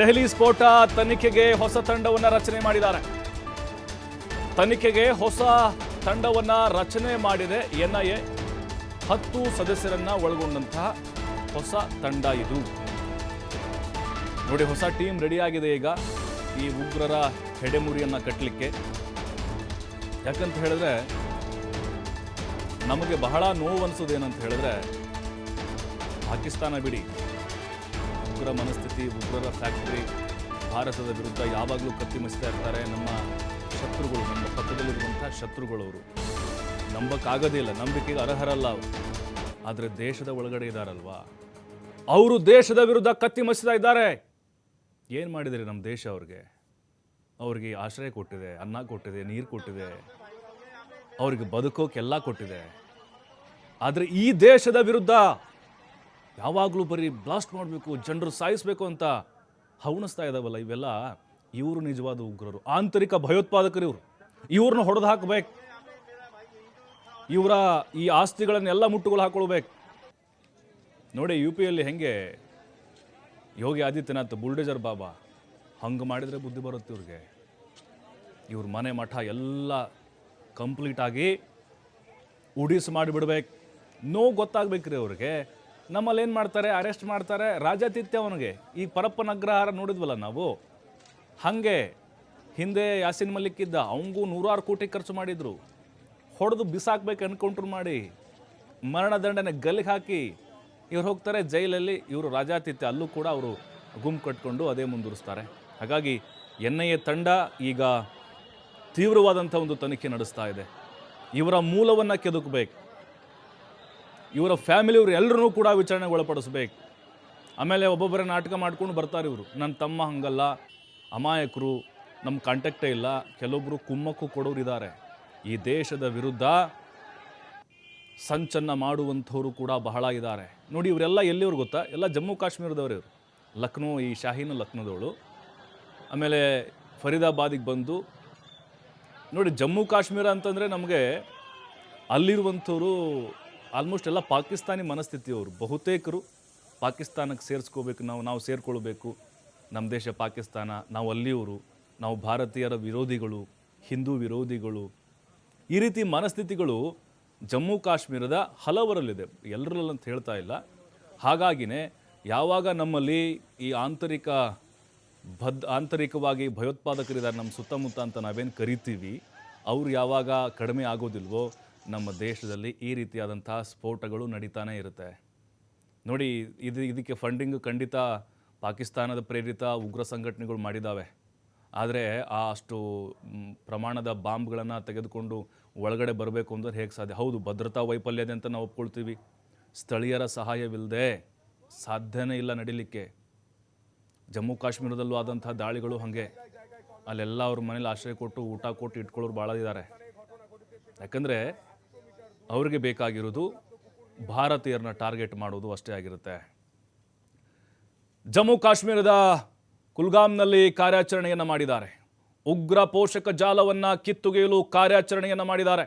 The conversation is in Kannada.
ದೆಹಲಿ ಸ್ಫೋಟ, ತನಿಖೆಗೆ ಹೊಸ ತಂಡವನ್ನ ರಚನೆ ಮಾಡಿದ್ದಾರೆ. ತನಿಖೆಗೆ ಹೊಸ ತಂಡವನ್ನ ರಚನೆ ಮಾಡಿದೆ ಎನ್ಐಎ. ಹತ್ತು ಸದಸ್ಯರನ್ನ ಒಳಗೊಂಡಂತಹ ಹೊಸ ತಂಡ ಇದು. ನೋಡಿ, ಹೊಸ ಟೀಮ್ ರೆಡಿ ಆಗಿದೆ ಈಗ. ಈ ಉಗ್ರರ ಹೆಡೆಮುರಿಯನ್ನ ಕಟ್ಟಲಿಕ್ಕೆ ಯಾಕಂತ ಹೇಳಿದ್ರೆ, ನಮಗೆ ಬಹಳ ನೋವು ಅನಿಸೋದೇನಂತ ಹೇಳಿದ್ರೆ, ಪಾಕಿಸ್ತಾನ ಬಿಡಿ. ಉಗ್ರ ಮನಸ್ಥಿತಿ, ಉಗ್ರರ ಫ್ಯಾಕ್ಟರಿ ಭಾರತದ ವಿರುದ್ಧ ಯಾವಾಗಲೂ ಕತ್ತಿ ಮಸ್ತಾ ಇರ್ತಾರೆ ನಮ್ಮ ಶತ್ರುಗಳು, ನಮ್ಮ ಪಕ್ಕದಲ್ಲಿರುವಂಥ ಅವರು. ನಂಬಕ್ಕಾಗೋದೇ ಇಲ್ಲ, ನಂಬಿಕೆಗೆ ಅರ್ಹರಲ್ಲ ಅವರು. ಆದರೆ ದೇಶದ ಒಳಗಡೆ ಇದ್ದಾರಲ್ವಾ ಅವರು ದೇಶದ ವಿರುದ್ಧ ಕತ್ತಿ ಮಸಿತಾ ಇದ್ದಾರೆ. ಏನು ಮಾಡಿದರೆ ನಮ್ಮ ದೇಶ ಅವ್ರಿಗೆ? ಅವ್ರಿಗೆ ಆಶ್ರಯ ಕೊಟ್ಟಿದೆ, ಅನ್ನ ಕೊಟ್ಟಿದೆ, ನೀರು ಕೊಟ್ಟಿದೆ. ಅವ್ರಿಗೆ ಬದುಕೋಕೆಲ್ಲ ಕೊಟ್ಟಿದೆ. ಆದರೆ ಈ ದೇಶದ ವಿರುದ್ಧ ಯಾವಾಗಲೂ ಬರೀ ಬ್ಲಾಸ್ಟ್ ಮಾಡಬೇಕು, ಜನರು ಸಾಯಿಸಬೇಕು ಅಂತ ಹವಣಿಸ್ತಾ ಇದ್ದಾವಲ್ಲ ಇವೆಲ್ಲ? ಇವರು ನಿಜವಾದ ಉಗ್ರರು, ಆಂತರಿಕ ಭಯೋತ್ಪಾದಕರು ಇವರು. ಇವ್ರನ್ನ ಹೊಡೆದು ಹಾಕಬೇಕು. ಇವರ ಈ ಆಸ್ತಿಗಳನ್ನೆಲ್ಲ ಮುಟ್ಟುಗಳು ಹಾಕೊಳ್ಬೇಕು. ನೋಡಿ, ಯು ಪಿಯಲ್ಲಿ ಹೆಂಗೆ, ಯೋಗಿ ಆದಿತ್ಯನಾಥ್, ಬುಲ್ಡೇಜರ್ ಬಾಬಾ, ಹಂಗೆ ಮಾಡಿದರೆ ಬುದ್ಧಿ ಬರುತ್ತೆ ಇವ್ರಿಗೆ. ಇವ್ರ ಮನೆ ಮಠ ಎಲ್ಲ ಕಂಪ್ಲೀಟಾಗಿ ಉಡಿಸ್ ಮಾಡಿಬಿಡ್ಬೇಕು. ನೋವು ಗೊತ್ತಾಗಬೇಕ್ರಿ ಅವ್ರಿಗೆ. ನಮ್ಮಲ್ಲಿ ಏನು ಮಾಡ್ತಾರೆ? ಅರೆಸ್ಟ್ ಮಾಡ್ತಾರೆ. ರಾಜಾತಿಥ್ಯ ಅವನಿಗೆ. ಈ ಪರಪ್ಪನ ಅಗ್ರಹಾರ ನೋಡಿದ್ವಲ್ಲ ನಾವು? ಹಾಗೆ ಹಿಂದೆ ಯಾಸಿನ್ ಮಲ್ಲಿಕ್ ಇದ್ದ, ಅವಂಗೂ ನೂರಾರು ಕೋಟಿ ಖರ್ಚು ಮಾಡಿದರು. ಹೊಡೆದು ಬಿಸಾಕ್ಬೇಕು ಎನ್ಕೌಂಟ್ರ್ ಮಾಡಿ ಮರಣದಂಡನೆ ಗಲ್ಲಿಗೆ ಹಾಕಿ ಇವ್ರು ಹೋಗ್ತಾರೆ ಜೈಲಲ್ಲಿ. ಇವರು ರಾಜಾತಿಥ್ಯ, ಅಲ್ಲೂ ಕೂಡ ಅವರು ಗುಂಪು ಕಟ್ಕೊಂಡು ಅದೇ ಮುಂದುವರಿಸ್ತಾರೆ. ಹಾಗಾಗಿ ಎನ್ ಐ ಎ ತಂಡ ಈಗ ತೀವ್ರವಾದಂಥ ಒಂದು ತನಿಖೆ ನಡೆಸ್ತಾ ಇದೆ. ಇವರ ಮೂಲವನ್ನು ಕೆದಕಬೇಕು. ಇವರ ಫ್ಯಾಮಿಲಿಯವರು ಎಲ್ಲರೂ ಕೂಡ ವಿಚಾರಣೆಗೆ ಒಳಪಡಿಸ್ಬೇಕು ಆಮೇಲೆ ಒಬ್ಬೊಬ್ಬರೇ ನಾಟಕ ಮಾಡ್ಕೊಂಡು ಬರ್ತಾರೆ ಇವರು. ನನ್ನ ತಮ್ಮ ಹಂಗಲ್ಲ, ಅಮಾಯಕರು ನಮ್ಮ ಕಾಂಟ್ಯಾಕ್ಟೇ ಇಲ್ಲ ಕೆಲವೊಬ್ಬರು ಕುಮ್ಮಕ್ಕು ಕೊಡೋರು ಇದ್ದಾರೆ ಈ ದೇಶದ ವಿರುದ್ಧ ಸಂಚನ್ನ ಮಾಡುವಂಥವರು ಕೂಡ ಬಹಳ ಇದ್ದಾರೆ ನೋಡಿ, ಇವರೆಲ್ಲ ಎಲ್ಲಿವ್ರು ಗೊತ್ತಾ? ಎಲ್ಲ ಜಮ್ಮು ಕಾಶ್ಮೀರದವರು ಇವರು. ಲಕ್ನೋ, ಈ ಶಾಹೀನ ಲಕ್ನೋದವಳು. ಆಮೇಲೆ ಫರೀದಾಬಾದಿಗೆ ಬಂದು, ನೋಡಿ, ಜಮ್ಮು ಕಾಶ್ಮೀರ ಅಂತಂದರೆ ನಮಗೆ ಅಲ್ಲಿರುವಂಥವ್ರು ಆಲ್ಮೋಸ್ಟ್ ಎಲ್ಲ ಪಾಕಿಸ್ತಾನಿ ಮನಸ್ಥಿತಿಯವರು, ಬಹುತೇಕರು ಪಾಕಿಸ್ತಾನಕ್ಕೆ ಸೇರಿಸ್ಕೋಬೇಕು, ನಾವು ನಾವು ಸೇರಿಕೊಳ್ಬೇಕು. ನಮ್ಮ ದೇಶ ಪಾಕಿಸ್ತಾನ, ನಾವು ಅಲ್ಲಿಯವರು, ನಾವು ಭಾರತೀಯರ ವಿರೋಧಿಗಳು, ಹಿಂದೂ ವಿರೋಧಿಗಳು. ಈ ರೀತಿ ಮನಸ್ಥಿತಿಗಳು ಜಮ್ಮು ಕಾಶ್ಮೀರದ ಹಲವರಲ್ಲಿದೆ. ಎಲ್ಲರಲ್ಲಂತ ಅಂತ ಹೇಳ್ತಾ ಇಲ್ಲ. ಹಾಗಾಗಿನೇ ಯಾವಾಗ ನಮ್ಮಲ್ಲಿ ಈ ಆಂತರಿಕ ಬದ್ ಆಂತರಿಕವಾಗಿ ಭಯೋತ್ಪಾದಕರಿದ್ದಾರೆ ನಮ್ಮ ಸುತ್ತಮುತ್ತ ಅಂತ ನಾವೇನು ಕರಿತೀವಿ, ಅವ್ರು ಯಾವಾಗ ಕಡಿಮೆ ಆಗೋದಿಲ್ವೋ ನಮ್ಮ ದೇಶದಲ್ಲಿ ಈ ರೀತಿಯಾದಂತಹ ಸ್ಫೋಟಗಳು ನಡೀತಾನೆ ಇರುತ್ತೆ. ನೋಡಿ, ಇದು ಇದಕ್ಕೆ ಫಂಡಿಂಗ್ ಖಂಡಿತ ಪಾಕಿಸ್ತಾನದ ಪ್ರೇರಿತ ಉಗ್ರ ಸಂಘಟನೆಗಳು ಮಾಡಿದ್ದಾವೆ ಆದರೆ ಆ ಅಷ್ಟು ಪ್ರಮಾಣದ ಬಾಂಬ್ಗಳನ್ನು ತೆಗೆದುಕೊಂಡು ಒಳಗಡೆ ಬರಬೇಕು ಅಂದರೆ ಹೇಗೆ ಸಾಧ್ಯ? ಹೌದು, ಭದ್ರತಾ ವೈಫಲ್ಯದೆ ಅಂತ ನಾವು ಒಪ್ಕೊಳ್ತೀವಿ. ಸ್ಥಳೀಯರ ಸಹಾಯವಿಲ್ಲದೆ ಸಾಧ್ಯನೇ ಇಲ್ಲ ನಡೀಲಿಕ್ಕೆ. ಜಮ್ಮು ಕಾಶ್ಮೀರದಲ್ಲೂ ಆದಂಥ ದಾಳಿಗಳು ಹಾಗೆ. ಅಲ್ಲೆಲ್ಲ ಅವ್ರ ಮನೇಲಿ ಆಶ್ರಯ ಕೊಟ್ಟು ಊಟ ಕೊಟ್ಟು ಇಟ್ಕೊಳ್ಳೋರು ಭಾಳ ಇದ್ದಾರೆ ಯಾಕಂದರೆ ಅವ್ರಿಗೆ ಬೇಕಾಗಿರೋದು ಭಾರತೀಯರನ್ನ ಟಾರ್ಗೆಟ್ ಮಾಡೋದು ಅಷ್ಟೇ ಆಗಿರುತ್ತೆ. ಜಮ್ಮು ಕಾಶ್ಮೀರದ ಕುಲ್ಗಾಮ್ನಲ್ಲಿ ಕಾರ್ಯಾಚರಣೆಯನ್ನು ಮಾಡಿದ್ದಾರೆ. ಉಗ್ರ ಪೋಷಕ ಜಾಲವನ್ನು ಕಿತ್ತುಗೆಯಲು ಕಾರ್ಯಾಚರಣೆಯನ್ನು ಮಾಡಿದ್ದಾರೆ.